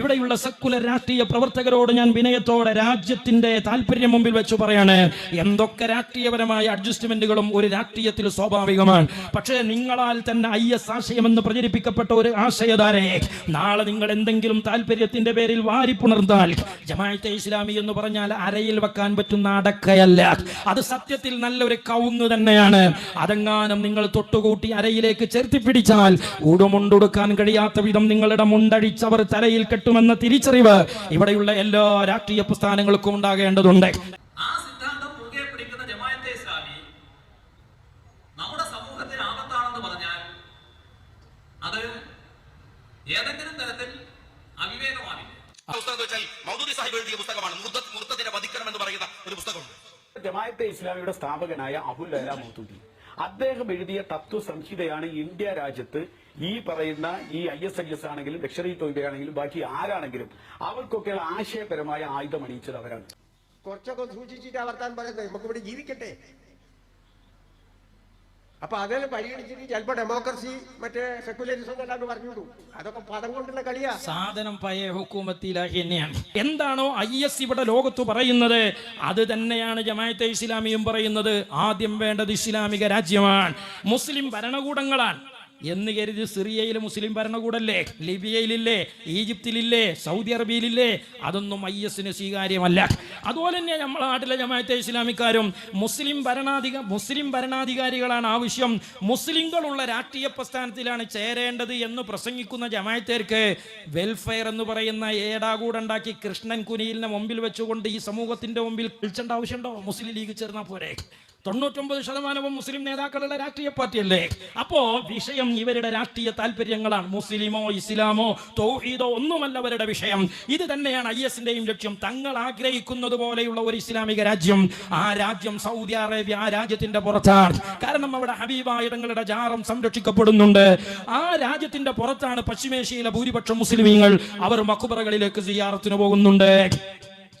ഇവിടെയുള്ള സക്കുല രാഷ്ട്രീയ പ്രവർത്തകരോട് ഞാൻ വിനയത്തോടെ രാജ്യത്തിന്റെ താല്പര്യം മുമ്പിൽ വെച്ച് പറയാണ്. എന്തൊക്കെ രാഷ്ട്രീയപരമായ അഡ്ജസ്റ്റ്മെന്റുകളും ഒരു രാഷ്ട്രീയത്തിൽ സ്വാഭാവികമാണ്. പക്ഷേ നിങ്ങളാൽ തന്നെ ഐ എസ് ആശയമെന്ന് പ്രചരിപ്പിക്കപ്പെട്ട ഒരു ആശയധാരയെ നാളെ നിങ്ങൾ എന്തെങ്കിലും താല്പര്യത്തിന്റെ പേരിൽ വാരിപ്പുണർന്നാൽ ജമാഅത്തെ ഇസ്ലാമി എന്ന് പറഞ്ഞാൽ അരയിൽ വെക്കാൻ പറ്റുന്ന അടക്കയല്ല. അത് സത്യത്തിൽ നല്ലൊരു കവുങ്ങ് തന്നെയാണ്. അതെങ്ങാനും നിങ്ങൾ തൊട്ടുകൂട്ടി അരയിലേക്ക് ചേർത്തി പിടിച്ചാൽ കഴിയാത്ത വിധം നിങ്ങളുടെ മുണ്ടടിച്ചവർ തലയിൽ കെട്ടുമെന്ന തിരിച്ചറിവ് ഇവിടെയുള്ള എല്ലാ രാഷ്ട്രീയ പ്രസ്ഥാനങ്ങൾക്കും ഉണ്ടാകേണ്ടതുണ്ട്. ആ സിദ്ധാന്തം മുറുകെ ജമാഅത്തെ ഇസ്ലാമി നമ്മുടെ സമൂഹത്തിന് ആപത്താണെന്ന് പറഞ്ഞാൽ അത് ഏതെങ്കിലും തരത്തിൽ അവിവേകമാവില്ല. ആ പുസ്തകം എന്ന് വെച്ചാൽ മൗദൂദി സാഹിബ് എഴുതിയ പുസ്തകമാണ്. വധിക്കണം എന്ന് പറയുന്ന ഒരു പുസ്തകമുണ്ട്. ജമാഅത്തെ ഇസ്ലാമിയുടെ സ്ഥാപകനായ അബുൽ അല മൗദൂദി. അദ്ദേഹം എഴുതിയ തത്വ സംഹിതയാണ് ഇന്ത്യ രാജ്യത്ത് ഈ പറയുന്ന ഈ ഐ എസ് ഐ എസ് ആണെങ്കിലും ലക്ഷറി തൊഴിലാണെങ്കിലും ബാക്കി ആരാണെങ്കിലും അവർക്കൊക്കെ ആശയപരമായ ആയുധം അണിയിച്ചത് അവരാണ്. കുറച്ചൊക്കെ സൂക്ഷിച്ചിട്ട് വർത്താൻ പറയുന്നത് നമുക്ക് ഇവിടെ ജീവിക്കട്ടെ. അപ്പൊ അതെല്ലാം പരിഗണിച്ചിട്ട് ചിലപ്പോ ഡെമോക്രസി മറ്റേ സെക്യുലറിസം എല്ലാം പറഞ്ഞുള്ളൂ അതൊക്കെ പദം കൊണ്ടുള്ള കളിയാ. സാധനം പഴയ ഹുക്കൂമത്തിലാഹി തന്നെയാണ്. എന്താണോ ഐ എസ് ഇവിടെ ലോകത്ത് പറയുന്നത്? അത് തന്നെയാണ് ജമായത്തെ ഇസ്ലാമിയും പറയുന്നത്. ആദ്യം വേണ്ടത് ഇസ്ലാമിക രാജ്യമാണ്. മുസ്ലിം ഭരണകൂടങ്ങളാണ്. എന്ന് കരുതി സിറിയയിൽ മുസ്ലിം ഭരണകൂടല്ലേ? ലിബിയയിലില്ലേ? ഈജിപ്തിലില്ലേ? സൗദി അറേബ്യയിലില്ലേ? അതൊന്നും ഐ എസിന് സ്വീകാര്യമല്ല. അതുപോലെ തന്നെ നമ്മുടെ നാട്ടിലെ ജമാഅത്തെ ഇസ്ലാമിക്കാരും മുസ്ലിം ഭരണാധിക മുസ്ലിം ഭരണാധികാരികളാണ് ആവശ്യം. മുസ്ലിങ്ങളുള്ള രാഷ്ട്രീയ പ്രസ്ഥാനത്തിലാണ് ചേരേണ്ടത് എന്ന് പ്രസംഗിക്കുന്ന ജമാഅത്തേർക്ക് വെൽഫെയർ എന്ന് പറയുന്ന ഏടാകൂടുണ്ടാക്കി കൃഷ്ണൻ കുനിയിലിനെ മുമ്പിൽ വെച്ചുകൊണ്ട് ഈ സമൂഹത്തിന്റെ മുമ്പിൽ വിളിച്ചേണ്ട ആവശ്യമുണ്ടോ? മുസ്ലിം ലീഗ് ചേർന്നാൽ പോരെ. തൊണ്ണൂറ്റൊമ്പത് ശതമാനവും മുസ്ലിം നേതാക്കളുടെ രാഷ്ട്രീയ പാർട്ടിയല്ലേ? അപ്പോ വിഷയം ഇവരുടെ രാഷ്ട്രീയ താല്പര്യങ്ങളാണ് മുസ്ലിമോ ഇസ്ലാമോ തൗഹീദോ ഒന്നുമല്ല അവരുടെ വിഷയം. ഇത് തന്നെയാണ് ഐ എസിന്റെയും ലക്ഷ്യം. തങ്ങൾ ആഗ്രഹിക്കുന്നത് പോലെയുള്ള ഒരു ഇസ്ലാമിക രാജ്യം. ആ രാജ്യം സൗദി അറേബ്യ ആ രാജ്യത്തിന്റെ പുറത്താണ്. കാരണം അവിടെ ഹബീബായിടങ്ങളുടെ ജാറം സംരക്ഷിക്കപ്പെടുന്നുണ്ട്. ആ രാജ്യത്തിന്റെ പുറത്താണ് പശ്ചിമേഷ്യയിലെ ഭൂരിപക്ഷം മുസ്ലിമീങ്ങൾ അവർ മക്കുബറകളിലേക്ക് സിയാറത്തിന് പോകുന്നുണ്ട്.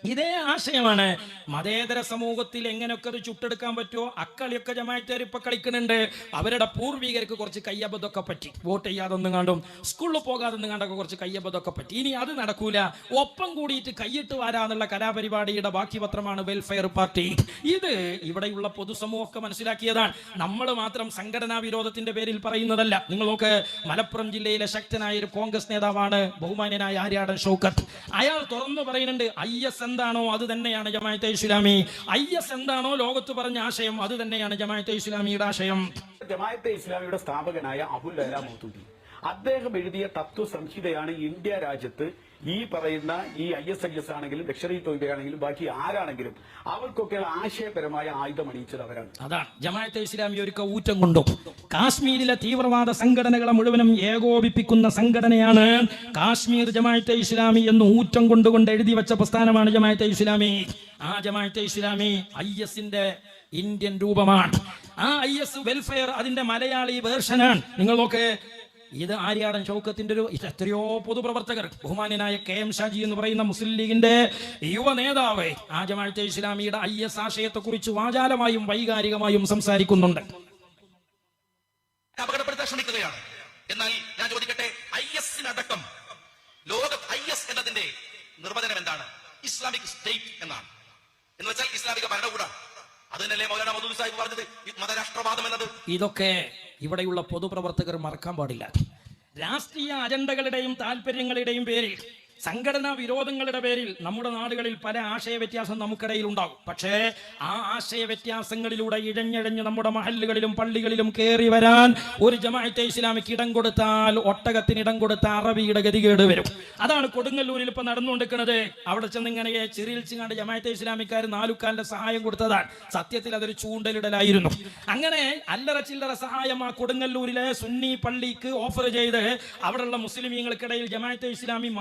ഇതേ ആശയമാണ്. മതേതര സമൂഹത്തിൽ എങ്ങനെയൊക്കെ അത് ചുട്ടെടുക്കാൻ പറ്റുമോ അക്കളിയൊക്കെ ജമായത്തേർ ഇപ്പൊ കളിക്കുന്നുണ്ട്. അവരുടെ പൂർവികർക്ക് കുറച്ച് കയ്യബദ്ധമൊക്കെ പറ്റി. വോട്ട് ചെയ്യാതൊന്നും കണ്ടും സ്കൂളിൽ പോകാതൊന്നും കണ്ടൊക്കെ കുറച്ച് കയ്യബദ്ധമൊക്കെ പറ്റി. ഇനി അത് നടക്കൂല. ഒപ്പം കൂടിയിട്ട് കൈയിട്ട് വരാന്നുള്ള കലാപരിപാടിയുടെ ബാക്കി പത്രമാണ് വെൽഫെയർ പാർട്ടി ഇത് ഇവിടെയുള്ള പൊതുസമൂഹമൊക്കെ മനസ്സിലാക്കിയതാണ്. നമ്മൾ മാത്രം സംഘടനാ വിരോധത്തിന്റെ പേരിൽ പറയുന്നതല്ല. നിങ്ങൾ നോക്ക് മലപ്പുറം ജില്ലയിലെ ശക്തനായ ഒരു കോൺഗ്രസ് നേതാവാണ് ബഹുമാന്യനായ ആര്യാടൻ ഷൗക്കത്ത്. അയാൾ തുറന്നു പറയുന്നുണ്ട് ഐ എസ് എന്താണോ അത് തന്നെയാണ് ജമാഅത്തെ ഇസ്ലാമി. ഐ എസ് എന്താണോ ലോകത്ത് പറഞ്ഞ ആശയം അത് തന്നെയാണ് ജമാഅത്തെ ഇസ്ലാമിയുടെ ആശയം. ജമാഅത്തെ ഇസ്ലാമിയുടെ സ്ഥാപകനായ അബുൽ അല മൗദൂദി. അദ്ദേഹം എഴുതിയ തത്വ സംഹിതയാണ് ഇന്ത്യ രാജ്യത്ത് ഈ പറയുന്ന ഈ ഐ എസ് ഐ എസ് ആണെങ്കിലും ലക്ഷറി തൊഴിലാണെങ്കിലും ബാക്കി ആരാണെങ്കിലും അവർക്കൊക്കെ ആശയപരമായ ആയുധം അണിയിച്ചത് അവരാണ്. അതാണ്. ജമാഅത്തെ ഇസ്ലാമി ഒരു ഊറ്റം കൊണ്ടു കാശ്മീരിലെ തീവ്രവാദ സംഘടനകളെ മുഴുവനും ഏകോപിപ്പിക്കുന്ന സംഘടനയാണ് കാശ്മീർ ജമാഅത്തെ ഇസ്ലാമി എന്ന് ഊറ്റം കൊണ്ടുകൊണ്ട് എഴുതി വെച്ച പ്രസ്ഥാനമാണ് ജമാഅത്തെ ഇസ്ലാമി. ആ ജമാഅത്തെ ഇസ്ലാമി ഐ എസിന്റെ ഇന്ത്യൻ രൂപമാണ്. ആ ഐ എസ് വെൽഫെയർ അതിന്റെ മലയാളി വേർഷനാണ്. നിങ്ങൾ ഇത് ആര്യാടൻ ഷൗക്കത്തിന്റെ ഒരു എത്രയോ പൊതുപ്രവർത്തകർ ബഹുമാന്യനായ കെ എം ഷാജി എന്ന് പറയുന്ന മുസ്ലിം ലീഗിന്റെ യുവ നേതാവ് ആ ജമാഅത്തെ ഇസ്ലാമിയുടെ ഐ എസ് ആശയത്തെ കുറിച്ച് വാചാലമായും വൈകാരികമായും സംസാരിക്കുന്നുണ്ട്. അപകടപ്പെടുത്താൻ ശ്രമിക്കുകയാണ്. എന്നാൽ ഞാൻ ചോദിക്കട്ടെ ഐ എസിനടക്കം ലോക ഐ എസ് എന്നതിന്റെ നിർവചനം എന്താണ്? ഇസ്ലാമിക് സ്റ്റേറ്റ് എന്നാണ്. എന്ന് വെച്ചാൽ ഇസ്ലാമിക ഭരണകൂടം അത് തന്നെയല്ലേ മൗലാന മധു സാഹിബ് പറഞ്ഞത്? മതരാഷ്ട്രവാദം എന്നത്. ഇതൊക്കെ ഇവിടെയുള്ള പൊതുപ്രവർത്തകർ മറക്കാൻ പാടില്ല. രാഷ്ട്രീയ അജണ്ടകളുടെയും താല്പര്യങ്ങളുടെയും പേരിൽ സംഘടനാ വിരോധങ്ങളുടെ പേരിൽ നമ്മുടെ നാടുകളിൽ പല ആശയ വ്യത്യാസം നമുക്കിടയിൽ ഉണ്ടാകും പക്ഷേ ആ ആശയ വ്യത്യാസങ്ങളിലൂടെ ഇഴഞ്ഞിഴഞ്ഞ് നമ്മുടെ മഹല്ലുകളിലും പള്ളികളിലും കയറി വരാൻ ഒരു ജമാഅത്തെ ഇസ്ലാമിക്ക് ഇടം കൊടുത്താൽ ഒട്ടകത്തിന് ഇടം കൊടുത്ത അറബിയുടെ ഗതികേട് വരും. അതാണ് കൊടുങ്ങല്ലൂരിൽ ഇപ്പൊ നടന്നുകൊണ്ടിരിക്കുന്നത്. അവിടെ ചെന്ന് ഇങ്ങനെ ചിറിയിൽച്ചിങ്ങാണ്ട് ജമാഅത്തെ ഇസ്ലാമിക്കാർ നാലുക്കാലിന്റെ സഹായം കൊടുത്തതാണ്. സത്യത്തിൽ അതൊരു ചൂണ്ടലിടലായിരുന്നു. അങ്ങനെ അല്ലറ ചില്ലറ സഹായം ആ കൊടുങ്ങല്ലൂരിലെ സുന്നി പള്ളിക്ക് ഓഫർ ചെയ്ത് അവിടെയുള്ള മുസ്ലിമീങ്ങൾക്കിടയിൽ ജമാഅത്തെ ഇസ്ലാമി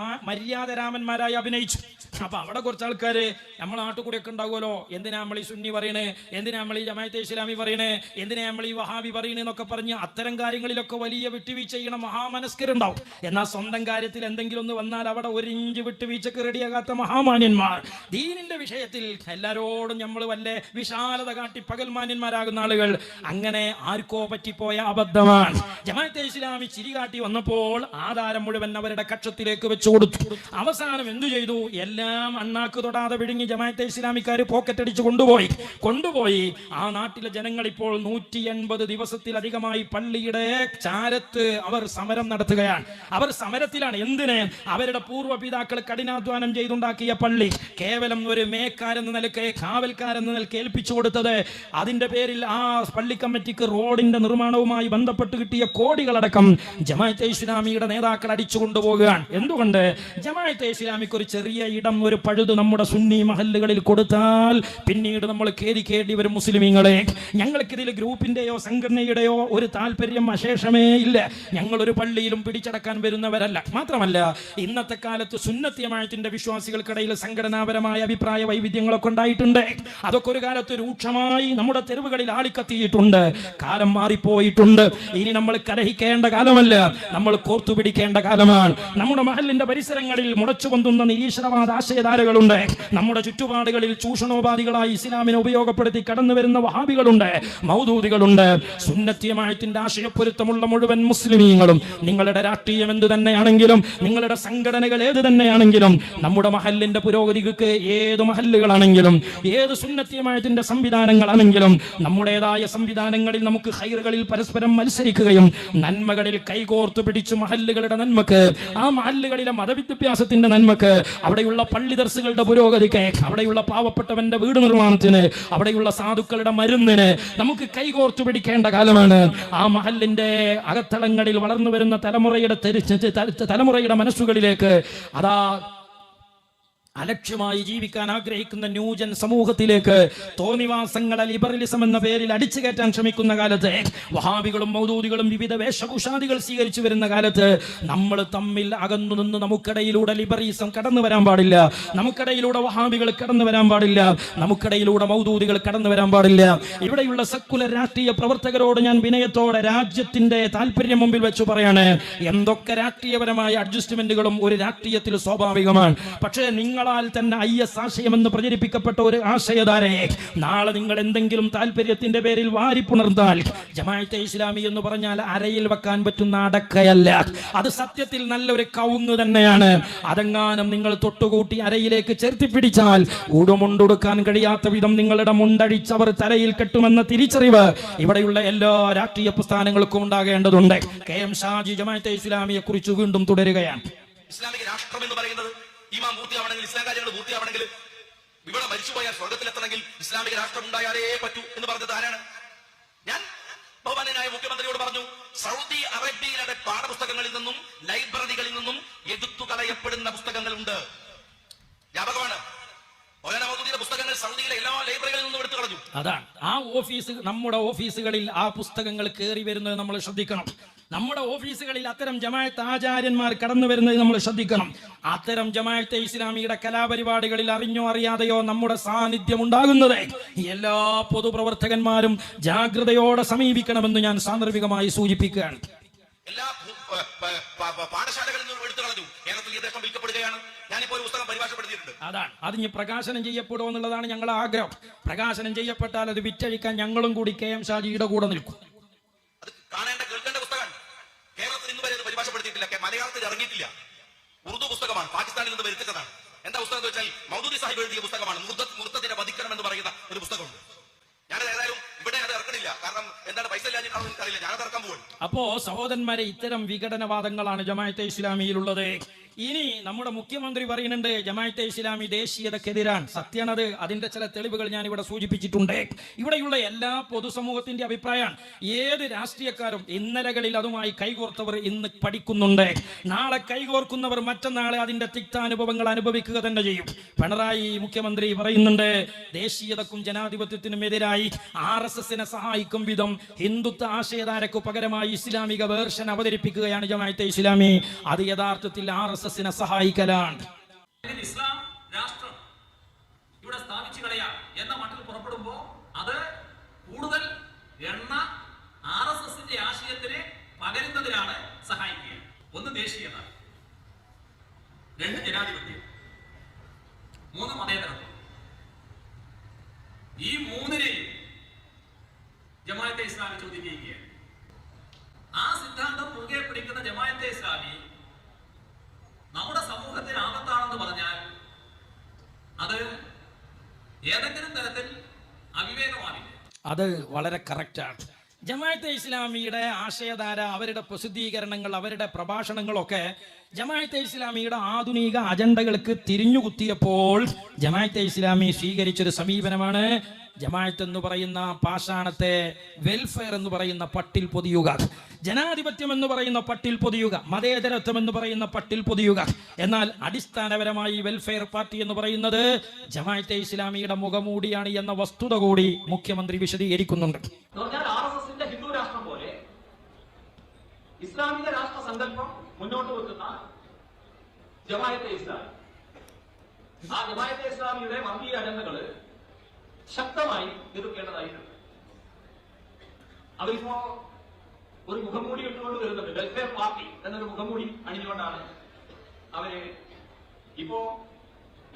മാ- മര്യാദരാമന്മാരായി അഭിനയിച്ചു. അപ്പൊ അവിടെ കുറച്ച് ആൾക്കാര് നമ്മൾ നാട്ടിൽ കൂടെ ഒക്കെ ഉണ്ടാവുമല്ലോ. എന്തിനാ നമ്മൾ ഈ സുന്നി പറയണേ? എന്തിനാ നമ്മൾ ഈ ജമാഅത്തെ ഇസ്ലാമി പറയണേ? എന്തിനാ നമ്മൾ ഈ വഹാബി പറയണേ? എന്നൊക്കെ പറഞ്ഞ് അത്തരം കാര്യങ്ങളിലൊക്കെ വലിയ വിട്ടുവീഴ്ച ചെയ്യണ മഹാമനസ്കരുണ്ടാവും. എന്നാൽ സ്വന്തം കാര്യത്തിൽ എന്തെങ്കിലും ഒന്ന് വന്നാൽ അവിടെ ഒരു ഇഞ്ച് വിട്ടുവീഴ്ചക്ക് റെഡിയാകാത്ത മഹാമാന്യന്മാർ. ദീനിന്റെ വിഷയത്തിൽ എല്ലാരോടും നമ്മൾ വല്ല വിശാലത കാട്ടി പകൽമാന്യന്മാരാകുന്ന ആളുകൾ അങ്ങനെ ആർക്കോ പറ്റിപ്പോയ അബദ്ധമാണ്. ജമാഅത്തെ ഇസ്ലാമി ചിരി കാട്ടി വന്നപ്പോൾ ആധാരം മുഴുവൻ അവരുടെ കക്ഷത്തിലേക്ക് വെച്ചു കൊടുത്തു. അവസാനം എന്തു ചെയ്തു? എല്ലാം അണ്ണാക്ക് തൊടാതെ പിടുങ്ങി ജമാഅത്തെ ഇസ്ലാമിക്കാർ പോക്കറ്റ് അടിച്ച് കൊണ്ടുപോയി. കൊണ്ടുപോയി. ആ നാട്ടിലെ ജനങ്ങൾ ഇപ്പോൾ നൂറ്റി എൺപത് ദിവസത്തിലധികമായി പള്ളിയുടെ ചാരത്ത് അവർ സമരം നടത്തുകയാണ്. അവർ സമരത്തിലാണ്. എന്തിന്? അവരുടെ പൂർവ പിതാക്കൾ കഠിനാധ്വാനം ചെയ്തുണ്ടാക്കിയ പള്ളി. കേവലം ഒരു മേക്കാരെന്ന നിലയ്ക്ക് കാവൽക്കാരെന്ന നിലയ്ക്ക് ഏൽപ്പിച്ചു കൊടുത്തത് അതിന്റെ പേരിൽ ആ പള്ളി കമ്മിറ്റിക്ക് റോഡിന്റെ നിർമ്മാണവുമായി ബന്ധപ്പെട്ട് കിട്ടിയ കോടികളടക്കം ജമാഅത്തെ ഇസ്ലാമിയുടെ നേതാക്കൾ അടിച്ചു കൊണ്ടുപോകുകയാണ്. എന്തുകൊണ്ട്? ജമാഅത്തെ ഇസ്ലാമിക്ക് ഒരു ചെറിയ ഇടം ഒരു പഴുത് നമ്മുടെ സുന്നി മഹല്ലുകളിൽ കൊടുത്താൽ പിന്നീട് നമ്മൾ കേരിക്കേണ്ടി വരും മുസ്ലിമീങ്ങളെ. ഞങ്ങൾക്കിതിൽ ഗ്രൂപ്പിന്റെയോ സംഘടനയുടെയോ ഒരു താല്പര്യം അശേഷമേ ഇല്ല. ഞങ്ങൾ ഒരു പള്ളിയിലും പിടിച്ചടക്കാൻ വരുന്നവരല്ല. മാത്രമല്ല ഇന്നത്തെ കാലത്ത് സുന്നത്യമായത്തിന്റെ വിശ്വാസികൾക്കിടയിൽ സംഘടനാപരമായ അഭിപ്രായ വൈവിധ്യങ്ങളൊക്കെ ഉണ്ടായിട്ടുണ്ട്. അതൊക്കെ ഒരു കാലത്ത് രൂക്ഷമായി നമ്മുടെ തെരുവുകളിൽ ആളിക്കത്തിയിട്ടുണ്ട്. കാലം മാറിപ്പോയിട്ടുണ്ട്. ഇനി നമ്മൾ കലഹിക്കേണ്ട കാലമല്ല. നമ്മൾ കോർത്തു പിടിക്കേണ്ട കാലമാണ്. നമ്മുടെ മഹലിന്റെ പരിസരങ്ങളിൽ മുടച്ചു പൊന്തുന്ന നിരീശ്വരവാദ ആശയധാരകളുണ്ട്. നമ്മുടെ ചുറ്റുപാടുകളിൽ ചൂഷണോപാധികളായി ഇസ്ലാമിനെ ഉപയോഗപ്പെടുത്തി കടന്നു വരുന്ന വഹാബികളുണ്ട് മൗദൂദികളുണ്ട്. സുന്നത്യമായത്തിന്റെ ആശയപ്പൊരുത്തമുള്ള മുഴുവൻ മുസ്ലിമീങ്ങളും നിങ്ങളുടെ രാഷ്ട്രീയം എന്ത് തന്നെയാണെങ്കിലും നിങ്ങളുടെ സംഘടനകൾ ഏത് തന്നെയാണെങ്കിലും നമ്മുടെ മഹലിന്റെ പുരോഗതിക്ക് ഏത് മഹല്ലുകളാണെങ്കിലും ഏത് സുന്നത്യമായത്തിന്റെ സംവിധാനങ്ങളാണെങ്കിലും നമ്മുടേതായ സംവിധാനങ്ങളിൽ നമുക്ക് ഹൈറുകളിൽ പരസ്പരം മത്സരിക്കുകയും നന്മകളിൽ കൈകോർത്തു പിടിച്ചു മഹല്ലുകളുടെ നന്മക്ക് ആ മഹല്ലുകളിലെ മതവിദ്യാഭ്യാസത്തിന്റെ നന്മക്ക് അവിടെയുള്ള പള്ളി ദർസുകളുടെ പുരോഗതിക്ക് അവിടെയുള്ള പാവപ്പെട്ടവന്റെ വീട് നിർമ്മാണത്തിന് അവിടെയുള്ള സാധുക്കളുടെ മരുന്നിന് നമുക്ക് കൈകോർത്തു പിടിക്കേണ്ട കാലമാണ്. ആ മഹലിന്റെ അകത്തളങ്ങളിൽ വളർന്നു വരുന്ന തലമുറയുടെ തലമുറയുടെ മനസ്സുകളിലേക്ക് അതാ അലക്ഷ്യമായി ജീവിക്കാൻ ആഗ്രഹിക്കുന്ന ന്യൂജൻ സമൂഹത്തിലേക്ക് തോന്നിവാസങ്ങളെ ലിബറലിസം എന്ന പേരിൽ അടിച്ചു കയറ്റാൻ ശ്രമിക്കുന്ന കാലത്ത് വഹാബികളും മൗദൂദികളും വിവിധ വേഷഭൂഷാദികൾ സ്വീകരിച്ചു വരുന്ന കാലത്ത് നമ്മൾ തമ്മിൽ അകന്നു നിന്ന് നമുക്കിടയിലൂടെ ലിബറലിസം കടന്നു വരാൻ പാടില്ല നമുക്കിടയിലൂടെ വഹാബികൾ കടന്നു വരാൻ പാടില്ല നമുക്കിടയിലൂടെ മൗദൂദികൾ കടന്നു വരാൻ പാടില്ല. ഇവിടെയുള്ള സക്കുലർ രാഷ്ട്രീയ പ്രവർത്തകരോട് ഞാൻ വിനയത്തോടെ രാജ്യത്തിന്റെ താല്പര്യം മുമ്പിൽ വെച്ച് പറയാണ് എന്തൊക്കെ രാഷ്ട്രീയപരമായ അഡ്ജസ്റ്റ്മെന്റുകളും ഒരു രാഷ്ട്രീയത്തിൽ സ്വാഭാവികമാണ്. പക്ഷേ നിങ്ങളാൽ തന്നെ ഐ എസ് ആശയമെന്ന് പ്രചരിപ്പിക്കപ്പെട്ട ഒരു ആശയധാരയെ നാളെ നിങ്ങൾ എന്തെങ്കിലും താല്പര്യത്തിന്റെ പേരിൽ വാരിപ്പുണർന്നാൽ ജമാഅത്തെ ഇസ്ലാമി എന്ന് പറഞ്ഞാൽ അരയിൽ വെക്കാൻ പറ്റുന്ന അടക്കയല്ല. അത് സത്യത്തിൽ നല്ലൊരു കവുങ്ങ് തന്നെയാണ്. അതെങ്ങാനും നിങ്ങൾ തൊട്ടുകൂട്ടി അരയിലേക്ക് ചേർത്തി പിടിച്ചാൽ ഉടുമുണ്ടൊടുക്കാൻ കഴിയാത്ത വിധം നിങ്ങളുടെ മുണ്ടടിച്ചവർ തലയിൽ കെട്ടുമെന്ന തിരിച്ചറിവ് ഇവിടെയുള്ള എല്ലാ രാഷ്ട്രീയ പ്രസ്ഥാനങ്ങൾക്കും ഉണ്ടാകേണ്ടതുണ്ട്. കെ എം ഷാജി ജമാഅത്തെ ഇസ്ലാമിയെ കുറിച്ച് വീണ്ടും തുടരുകയാണ്. ഇസ്ലാമിക രാഷ്ട്രം എന്ന് പറയുന്നത് ഈമാൻ പൂർത്തിയാവണമെങ്കിൽ ഇസ്ലാം കാര്യങ്ങൾ പൂർത്തിയാവണമെങ്കിൽ ഇവിടെ മരിച്ചുപോയാൽ സ്വർഗത്തിലെത്തണമെങ്കിൽ ഇസ്ലാമിക രാഷ്ട്രം ഉണ്ടായാലേ പറ്റൂ എന്ന് പറഞ്ഞത് ആരാണ്? ഞാൻ ബഹുമാനായ മുഖ്യമന്ത്രിയോട് പറഞ്ഞു സൗദി അറേബ്യയിലെ പാഠപുസ്തകങ്ങളിൽ നിന്നും ലൈബ്രറികളിൽ നിന്നും എടുത്തു കളയപ്പെടുന്ന പുസ്തകങ്ങളുണ്ട്. വ്യാപകമാണ്. സൗദിയിലെ എല്ലാ ലൈബ്രറികളിൽ നിന്നും എടുത്തു കളഞ്ഞു. അതാണ്. ആ ഓഫീസ് നമ്മുടെ ഓഫീസുകളിൽ ആ പുസ്തകങ്ങൾ കയറി വരുന്നത് നമ്മൾ ശ്രദ്ധിക്കണം. നമ്മുടെ ഓഫീസുകളിൽ അത്തരം ജമായത്ത് ആചാര്യന്മാർ കടന്നു വരുന്നത് നമ്മൾ ശ്രദ്ധിക്കണം. അത്തരം ജമായത്തെ ഇസ്ലാമിയുടെ കലാപരിപാടികളിൽ അറിഞ്ഞോ അറിയാതെയോ നമ്മുടെ സാന്നിധ്യം ഉണ്ടാകുന്നത് എല്ലാ പൊതുപ്രവർത്തകന്മാരും ജാഗ്രതയോടെ സമീപിക്കണമെന്ന് ഞാൻ സാന്ദർഭികമായി സൂചിപ്പിക്കുകയാണ്. എല്ലാ പാഠശാലകളിൽ നിന്നും എടുത്തു കളഞ്ഞു. കേരളത്തിൽ അതാണ്. അത് ഇനി പ്രകാശനം ചെയ്യപ്പെടുമോ എന്നുള്ളതാണ് ഞങ്ങളുടെ ആഗ്രഹം. പ്രകാശനം ചെയ്യപ്പെട്ടാൽ അത് വിറ്റഴിക്കാൻ ഞങ്ങളും കൂടി കെ എം ഷാജിയുടെ കൂടെ നിൽക്കും. അത് കാണേണ്ട കേൾക്കേണ്ട പുസ്തകമാണ് കേരളത്തിൽ ഇന്ന് വരെ പരിഭാഷപ്പെടുത്തിയിട്ടില്ല. മലയാളത്തിൽ ഇറങ്ങിയിട്ടില്ല. ഉറുദു പുസ്തകമാണ്. പാകിസ്ഥാനിൽ നിന്ന് വരുത്തിച്ചതാണ്. എന്താ പുസ്തകം എന്ന് വെച്ചാൽ മൗദൂദി സാഹിബ് എഴുതിയ പുസ്തകമാണ്. വധിക്കണം എന്ന് പറയുന്ന ഒരു പുസ്തകമുണ്ട്. അപ്പോ സഹോദരന്മാരെ ഇത്തരം വിഘടനവാദങ്ങളാണ് ജമാഅത്തെ ഇസ്ലാമിയിലുള്ളത്. ഇനി നമ്മുടെ മുഖ്യമന്ത്രി പറയുന്നുണ്ട് ജമാഅത്തെ ഇസ്ലാമി ദേശീയതക്കെതിരാണ്. സത്യമാണത്. അതിന്റെ ചില തെളിവുകൾ ഞാൻ ഇവിടെ സൂചിപ്പിച്ചിട്ടുണ്ട്. ഇവിടെയുള്ള എല്ലാ പൊതുസമൂഹത്തിന്റെ അഭിപ്രായമാണ്. ഏത് രാഷ്ട്രീയക്കാരും ഇന്നലകളിൽ അതുമായി കൈകോർത്തവർ ഇന്ന് പഠിക്കുന്നുണ്ട്. നാളെ കൈകോർക്കുന്നവർ മറ്റന്നാളെ അതിന്റെ തിക്താനുഭവങ്ങൾ അനുഭവിക്കുക തന്നെ ചെയ്യും. പിണറായി മുഖ്യമന്ത്രി പറയുന്നുണ്ട് ദേശീയതക്കും ജനാധിപത്യത്തിനും എതിരായി ആർ എസ് എസിനെ സഹായിക്കും വിധം ഹിന്ദുത്വ ആശയധാരക്കു പകരമായി ഇസ്ലാമിക വേർഷൻ അവതരിപ്പിക്കുകയാണ് ജമാഅത്തെ ഇസ്ലാമി. അത് യഥാർത്ഥത്തിൽ ആർ എസ് എസിനെ സഹായിക്കലാണ്. ഇസ്ലാം രാഷ്ട്രം എന്ന മട്ടിൽ പുറപ്പെടുമ്പോൾ അത് കൂടുതൽ ആശയത്തിന് ഒന്ന് ദേശീയത രണ്ട് ജനാധിപത്യം ഈ ജമാഅത്തെ ഇസ്ലാമി ചോദ്യം ചെയ്യുകയാണ്. ആ സിദ്ധാന്തം മുറുകെ പിടിക്കുന്ന ജമാഅത്തെ ഇസ്ലാമി ഏതെങ്കിലും തരത്തിൽ അവിവേകമാവില്ല. അത് വളരെ കറക്റ്റാണ് ജമാഅത്തെ ഇസ്ലാമിയുടെ ആശയധാര അവരുടെ പ്രസിദ്ധീകരണങ്ങൾ അവരുടെ പ്രഭാഷണങ്ങളൊക്കെ ജമാഅത്തെ ഇസ്ലാമിയുടെ ആധുനിക അജണ്ടകൾക്ക് തിരിഞ്ഞുകുത്തിയപ്പോൾ ജമാഅത്തെ ഇസ്ലാമി സ്വീകരിച്ചൊരു സമീപനമാണ്. ജമാഅത്ത് എന്ന് പറയുന്ന പാഷാണത്തെ വെൽഫെയർ എന്ന് പറയുന്ന പട്ടിൽ പൊതിയുക. ജനാധിപത്യം എന്ന് പറയുന്ന പട്ടിൽ പൊതിയുക മതേതരത്വം എന്ന് പറയുന്ന പട്ടിൽ പൊതിയുക. എന്നാൽ അടിസ്ഥാനപരമായി വെൽഫെയർ പാർട്ടി എന്ന് പറയുന്നത് ജമാഅത്തെ ഇസ്ലാമിയുടെ മുഖമൂടിയാണ് എന്ന വസ്തുത കൂടി മുഖ്യമന്ത്രി വിശദീകരിക്കുന്നുണ്ട്. ഇസ്ലാമിക രാഷ്ട്ര സങ്കല്പം മുന്നോട്ട് വെക്കുന്ന ജമായത്തെ ഇസ്ലാമി. ആ ജമായത്തെ ഇസ്ലാമിയുടെ വർഗീയ ശക്തമായി എതിർക്കേണ്ടതായിട്ടുണ്ട്. അവരിപ്പോ ഒരു മുഖംമൂടി ഇട്ടുകൊണ്ട് വരുന്നുണ്ട് വെൽഫെയർ പാർട്ടി എന്നൊരു മുഖംമൂടി അണിഞ്ഞുകൊണ്ടാണ് അവർ ഇപ്പോ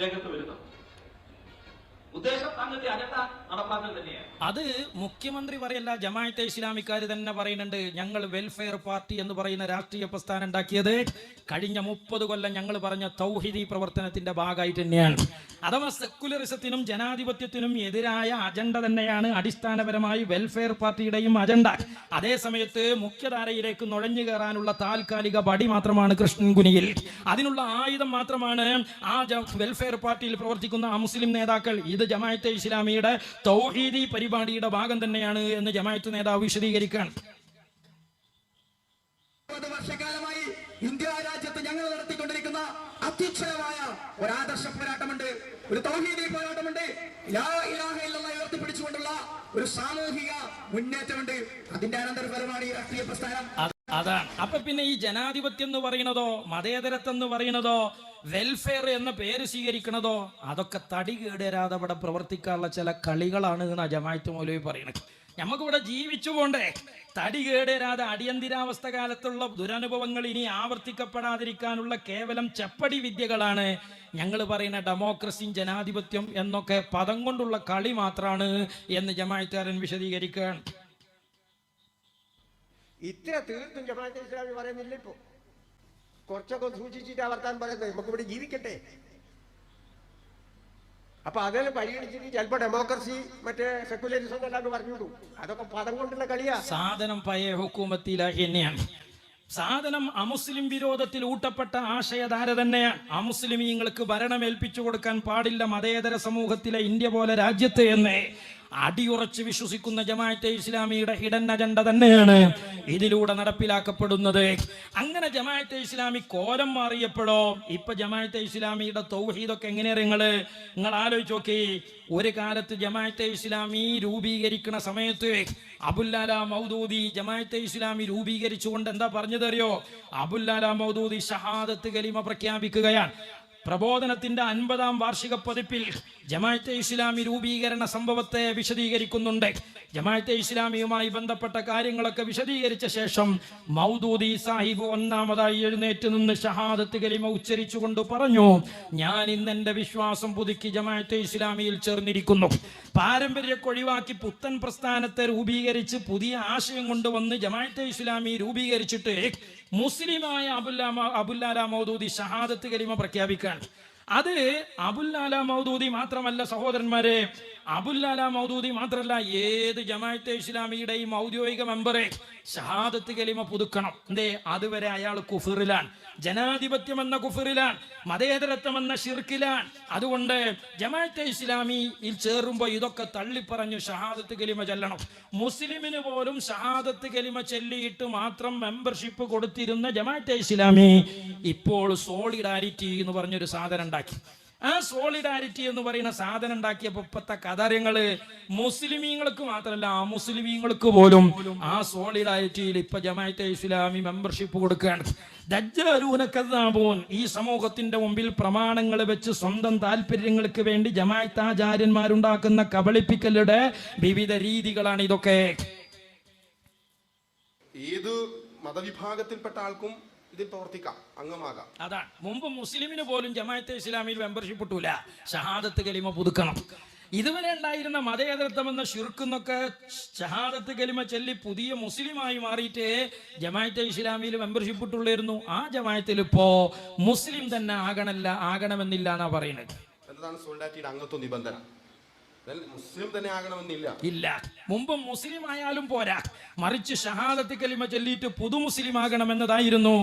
രംഗത്ത് വരുന്നത്. അത് മുഖ്യമന്ത്രി പറയല്ല ജമാഅത്തെ ഇസ്ലാമിക്കാർ തന്നെ പറയുന്നുണ്ട് ഞങ്ങൾ വെൽഫെയർ പാർട്ടി എന്ന് പറയുന്ന രാഷ്ട്രീയ പ്രസ്ഥാനം ഉണ്ടാക്കിയത് കഴിഞ്ഞ മുപ്പത് കൊല്ലം ഞങ്ങൾ പറഞ്ഞ തൗഹിദി പ്രവർത്തനത്തിന്റെ ഭാഗമായിട്ട് തന്നെയാണ്. അഥവാ സെക്കുലറിസത്തിനും ജനാധിപത്യത്തിനും എതിരായ അജണ്ട തന്നെയാണ് അടിസ്ഥാനപരമായി വെൽഫെയർ പാർട്ടിയുടെയും അജണ്ട അതേ സമയത്ത് മുഖ്യധാരയിലേക്ക് നുഴഞ്ഞു കയറാനുള്ള താൽക്കാലിക പടി മാത്രമാണ് കൃഷ്ണൻകുനിയിൽ അതിനുള്ള ആയുധം മാത്രമാണ് ആ വെൽഫെയർ പാർട്ടിയിൽ പ്രവർത്തിക്കുന്ന ആ മുസ്ലിം നേതാക്കൾ. ഇത് ജമാഅത്തെ ഇസ്ലാമിയുടെ തൗഹീദി പരിപാടിയുടെ ഭാഗം തന്നെയാണ് എന്ന് ജമാഅത്ത് നേതാവ് വിശദീകരിക്കുകയാണ്. വർഷക്കാലമായി ഇന്ത്യ രാജ്യത്ത് ഞങ്ങൾ നടത്തിക്കൊണ്ടിരിക്കുന്ന അത്യുച്ഛലമായ ഒരു ആദർശ പോരാട്ടമുണ്ട്. ഒരു തൗഹീദി പോരാട്ടമുണ്ട് ഉയർത്തിപ്പിടിച്ചുകൊണ്ടുള്ള ഒരു സാമൂഹിക മുന്നേറ്റമുണ്ട്. അതിന്റെ അനന്തരപരമാണ് ഈ രാഷ്ട്രീയ പ്രസ്ഥാനം. അത് അതാണ്. അപ്പൊ പിന്നെ ഈ ജനാധിപത്യം എന്ന് പറയുന്നതോ മതേതരത്വം എന്ന് പറയുന്നതോ വെൽഫെയർ എന്ന പേര് സ്വീകരിക്കണതോ അതൊക്കെ തടി കേടരാതെ ഇവിടെ പ്രവർത്തിക്കാനുള്ള ചില കളികളാണ് എന്നാ ജമാഅത്ത് മൗലവി പറയുന്നത് നമുക്കിവിടെ ജീവിച്ചു പോണ്ടേ തടി കേടേരാതെ അടിയന്തിരാവസ്ഥ കാലത്തുള്ള ദുരനുഭവങ്ങൾ ഇനി ആവർത്തിക്കപ്പെടാതിരിക്കാനുള്ള കേവലം ചെപ്പടി വിദ്യകളാണ്. ഞങ്ങൾ പറയുന്ന ഡെമോക്രസിയും ജനാധിപത്യം എന്നൊക്കെ പദം കൊണ്ടുള്ള കളി മാത്രമാണ് എന്ന് ജമാഅത്തുകാരൻ വിശദീകരിക്കുകയാണ്. ഇത്ര തീർത്തും ജമാ പറയുന്നില്ല ഇപ്പോ. കുറച്ചൊക്കെ സൂക്ഷിച്ചിട്ട് വർത്താൻ പറയുന്നത്. നമുക്ക് ഇവിടെ ജീവിക്കട്ടെ. അപ്പൊ അതെല്ലാം പരിഗണിച്ചിട്ട് ചിലപ്പോ ഡെമോക്രസി മറ്റേ സെക്യുലറിസം എല്ലാം പറഞ്ഞു അതൊക്കെ പദം കൊണ്ടുള്ള കളിയാ. സാധനം പഴയ ഹുക്കൂമത്തിലാഹി തന്നെയാണ്. സാധനം അമുസ്ലിം വിരോധത്തിൽ ഊട്ടപ്പെട്ട ആശയധാര തന്നെയാണ്. അമുസ്ലിമീങ്ങൾക്ക് ഭരണം ഏൽപ്പിച്ചു കൊടുക്കാൻ പാടില്ല മതേതര സമൂഹത്തിലെ ഇന്ത്യ പോലെ രാജ്യത്ത് എന്ന്. അടിയുറച്ച് വിശ്വസിക്കുന്ന ജമാഅത്തെ ഇസ്ലാമിയുടെ ഹിഡൻ അജണ്ട തന്നെയാണ് ഇതിലൂടെ നടപ്പിലാക്കപ്പെടുന്നത്. അങ്ങനെ ജമാഅത്തെ ഇസ്ലാമി കോലം മാറിയപ്പോഴോ ഇപ്പൊ ജമാഅത്തെ ഇസ്ലാമിയുടെ തൗഹീദൊക്കെ എങ്ങനെയാ നിങ്ങൾ നിങ്ങൾ ആലോചിച്ച് നോക്കി. ഒരു കാലത്ത് ജമാഅത്തെ ഇസ്ലാമി രൂപീകരിക്കുന്ന സമയത്ത് അബുല്ലാല മൗദൂദി ജമാഅത്തെ ഇസ്ലാമി രൂപീകരിച്ചുകൊണ്ട് എന്താ പറഞ്ഞതറിയോ? അബുല്ലാല മൗദൂദി ഷഹാദത്ത് കലിമ പ്രഖ്യാപിക്കുകയാണ്. പ്രബോധനത്തിന്റെ അൻപതാം വാർഷിക പതിപ്പിൽ ജമാഅത്തെ ഇസ്ലാമി രൂപീകരണ സംഭവത്തെ വിശദീകരിക്കുന്നുണ്ട്. ജമാഅത്തെ ഇസ്ലാമിയുമായി ബന്ധപ്പെട്ട കാര്യങ്ങളൊക്കെ വിശദീകരിച്ച ശേഷം മൗദൂദി സാഹിബ് ഒന്നാമതായി എഴുന്നേറ്റ് നിന്ന് ഷഹാദത്ത് കലിമ ഉച്ചരിച്ചുകൊണ്ട് പറഞ്ഞു ഞാൻ ഇന്ന് എന്റെ വിശ്വാസം പുതുക്കി ജമാഅത്തെ ഇസ്ലാമിയിൽ ചേർന്നിരിക്കുന്നു. പാരമ്പര്യമൊക്കെ ഒഴിവാക്കി പുത്തൻ പ്രസ്ഥാനത്തെ രൂപീകരിച്ച് പുതിയ ആശയം കൊണ്ടുവന്ന് ജമാഅത്തെ ഇസ്ലാമി രൂപീകരിച്ചിട്ട് മുസ്ലിമായ അബുല്ലാമ അബുല്ലാല മൗദൂദി ഷഹാദത്ത് കലിമ പ്രഖ്യാപിക്കുകയാണ്. അത് അബുല്ലാല മൗദൂദി മാത്രമല്ല സഹോദരന്മാരെ. അബുല്ലാല മൗദൂദി മാത്രമല്ല ഏത് ജമാഅത്തെ ഇസ്ലാമിയുടെയും ഔദ്യോഗിക മെമ്പറെ ഷഹാദത്ത് കലിമ പുതുക്കണം. എന്തേ? അതുവരെ അയാൾ കുഫിറിലാണ്. ജനാധിപത്യം എന്ന കുഫിറിലാണ്. മതേതരത്വം എന്ന ഷിർക്കിലാണ് അതുകൊണ്ട് ജമാഅത്തെ ഇസ്ലാമിയിൽ ചേരുമ്പോൾ ഇതൊക്കെ തള്ളിപ്പറഞ്ഞു ഷഹാദത്ത് കലിമ ചെല്ലണം. മുസ്ലിമിന് പോലും ഷഹാദത്ത് കലിമ ചെല്ലിയിട്ട് മാത്രം മെമ്പർഷിപ്പ് കൊടുത്തിരുന്ന ജമാഅത്തെ ഇസ്ലാമി ഇപ്പോൾ സോളിഡാരിറ്റി എന്ന് പറഞ്ഞൊരു സാധനം ഉണ്ടാക്കി. ആ സോളിഡാരിറ്റി എന്ന് പറയുന്ന സാധനം ഉണ്ടാക്കിയപ്പോ ഇപ്പത്തെ കഥാരങ്ങൾ മുസ്ലിമീങ്ങൾക്ക് മാത്രമല്ല മുസ്ലിമീങ്ങൾക്ക് പോലും ആ സോളിഡാരിറ്റിയിൽ ഇപ്പൊ ജമാഅത്തെ ഇസ്ലാമി മെമ്പർഷിപ്പ് കൊടുക്കുകയാണ്. ദജ്ജാലൂനക്കതാബൂൻ ഈ സമൂഹത്തിന്റെ മുമ്പിൽ പ്രമാണങ്ങൾ വെച്ച് സ്വന്തം താല്പര്യങ്ങൾക്ക് വേണ്ടി ജമാഅത്താചാര്യന്മാരുണ്ടാക്കുന്ന കബളിപ്പിക്കലുടെ വിവിധ രീതികളാണ് ഇതൊക്കെ. ഏത് മതവിഭാഗത്തിൽപ്പെട്ട ആൾക്കും ഇതിൽ പ്രവർത്തിക്കാം അംഗമാകാം. അതാണ് മുമ്പ് മുസ്ലിമിന് പോലും ജമാഅത്തെ ഇസ്ലാമിയിൽ മെമ്പർഷിപ്പ് കിട്ടൂല ഷഹാദത്ത് കലിമ പുതുക്കണം. ഇതുവരെ ഉണ്ടായിരുന്ന മതേതരത്വം എന്ന ഷിർക്കുന്നൊക്കെ ഷഹാദത്ത് കലിമ ചൊല്ലി പുതിയ മുസ്ലിമായി മാറിയിട്ട് ജമാഅത്തെ ഇസ്ലാമിയിൽ മെമ്പർഷിപ്പ് ഇട്ടുള്ളായിരുന്നു. ആ ജമാഅത്തിൽ ഇപ്പോ മുസ്ലിം തന്നെ ആകണല്ല ആകണമെന്നില്ല എന്നാ പറയുന്നത്. എന്നതാണ് സോൾഡാറ്റിയുടെ അംഗത്വ നിബന്ധന. മുസ്ലിം തന്നെ ഇല്ല. മുമ്പ് മുസ്ലിം ആയാലും പോരാ. മറിച്ച് ഷഹാദത്ത് കലിമ ചൊല്ലിയിട്ട് പുതു മുസ്ലിം ആകണം എന്നതായിരുന്നു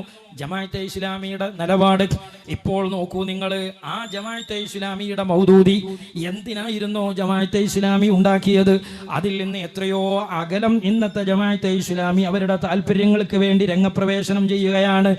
ജമാഅത്തെ ഇസ്ലാമിയുടെ നിലപാട്. ഇപ്പോൾ നോക്കൂ നിങ്ങൾ ആ ജമാഅത്തെ ഇസ്ലാമിയുടെ മൗദൂദി എന്തിനായിരുന്നു ജമാഅത്തെ ഇസ്ലാമി ഉണ്ടാക്കിയത്? അതിൽ നിന്ന് എത്രയോ അകലം ഇന്നത്തെ ജമാഅത്തെ ഇസ്ലാമി അവരുടെ താല്പര്യങ്ങൾക്ക് വേണ്ടി രംഗപ്രവേശനം ചെയ്യുകയാണ്.